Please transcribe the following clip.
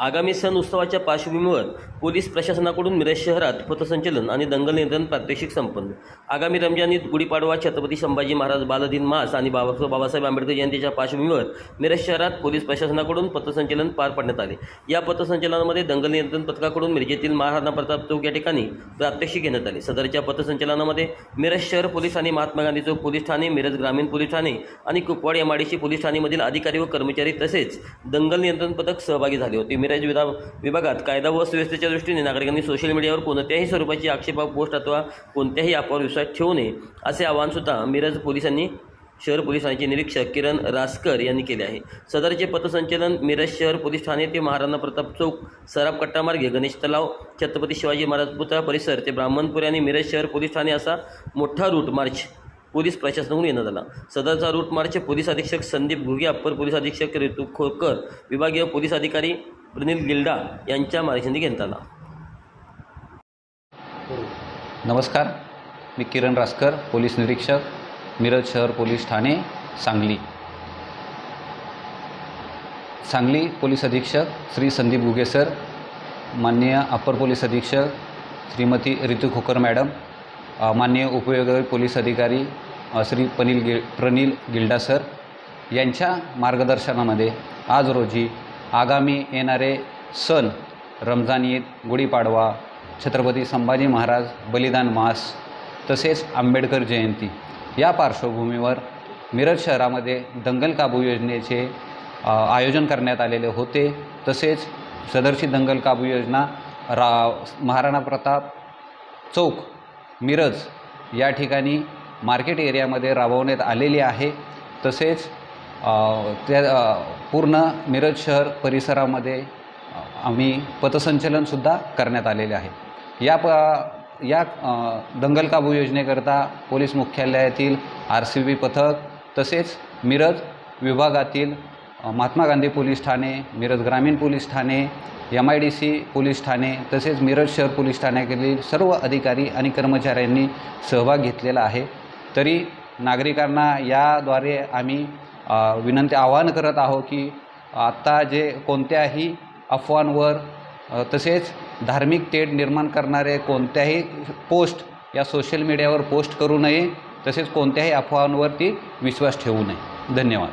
आगामी सण उत्सवाच्या पार्श्वभूमीवर पोलीस प्रशासनाकडून मिरज शहरात पथसंचलन आणि दंगल नियंत्रण प्रात्यक्षिक संपन्न. आगामी रमजान ईद गुढीपाडवा छत्रपती संभाजी महाराज बालदिन मास आणि बाबा बाबासाहेब आंबेडकर जयंतीच्या पार्श्वभूमीवर मिरज शहरात पोलीस प्रशासनाकडून पथसंचलन पार पाडण्यात आले. या पथसंचलनामध्ये दंगल नियंत्रण पथकाकडून मिरजेतील महाराणा प्रताप चौक या ठिकाणी प्रात्यक्षिक घेण्यात आले. सदरच्या पथसंचलनामध्ये मिरज शहर पोलीस आणि महात्मा गांधी चौक पोलीस ठाणे मिरज ग्रामीण पोलीस ठाणे आणि कुपवाड एमआयडीसी पोलीस ठाणेमधील अधिकारी व कर्मचारी तसेच दंगल नियंत्रण पथक सहभागी झाले होते. मिरज विधा विभागात कायदा व सुव्यवस्थेच्या दृष्टीने नागरिकांनी सोशल मीडियावर कोणत्याही स्वरूपाची आक्षेपा पोस्ट अथवा कोणत्याही अफवावर विश्वास ठेवू नये असे आवाहनसुद्धा मिरज पोलिसांनी शहर पोलिसांचे निरीक्षक किरण रासकर यांनी केले आहे. सदरचे पथसंचलन मिरज शहर पोलीस ठाणे ते महाराणा प्रताप चौक सराफ कट्टामार्गे गणेश तलाव छत्रपती शिवाजी महाराज पुतळा परिसर ते ब्राह्मणपुरी आणि मिरज शहर पोलीस ठाणे असा मोठा रूट मार्च पोलीस प्रशासनाकडून येण्यात आला सदरचा रूट मार्च पोलीस अधीक्षक संदीप घुगे अप्पर पोलीस अधीक्षक ऋतू खोकर विभागीय पोलीस अधिकारी प्रनिल गिल्डा यांच्या मार्गदर्शनाने घेण्यात आला. नमस्कार. मी किरण रासकर पोलीस निरीक्षक मिरज शहर पोलीस ठाणे सांगली. सांगली पोलीस अधीक्षक श्री संदीप घुगे सर माननीय अप्पर पोलीस अधीक्षक श्रीमती ऋतू खोकर मॅडम मान्य माननीय पोलीस अधिकारी श्री पनिल गिल प्रनिल गिल्डा सर यांच्या मार्गदर्शनामध्ये आज रोजी आगामी येणारे सण रमजान ईद गुढीपाडवा छत्रपती संभाजी महाराज बलिदान मास तसेच आंबेडकर जयंती या पार्श्वभूमीवर मिरज शहरामध्ये दंगल काबू योजनेचे आयोजन करण्यात आलेले होते. तसेच सदरची दंगल काबू योजना रा महाराणा प्रताप चौक मिरज या ठिकाणी मार्केट एरियामध्ये राबवण्यात आलेली आहे. तसेच त्या पूर्ण मिरज शहर परिसरामध्ये आम्ही पथसंचलनसुद्धा करण्यात आलेले आहे. या प या दंगल काबू योजनेकरता पोलीस मुख्यालयातील आर सी बी पथक तसेच मिरज विभागातील महात्मा गांधी पोलीस ठाणे मिरज ग्रामीण police Thane M I D C police Thane तसेच मिरज शहर पोलीस ठाण्यातील सर्व अधिकारी आणि कर्मचाऱ्यांनी सहभाग घेतलेला आहे. तरी नागरिकांना याद्वारे आम्ही विनंती आवाहन करत आहो की आत्ता जे कोणत्याही अफवांवर तसेच धार्मिक तेढ निर्माण करणारे कोणत्याही पोस्ट या सोशल मीडियावर पोस्ट करू नये तसेच कोणत्याही अफवांवरती विश्वास ठेवू नये. धन्यवाद.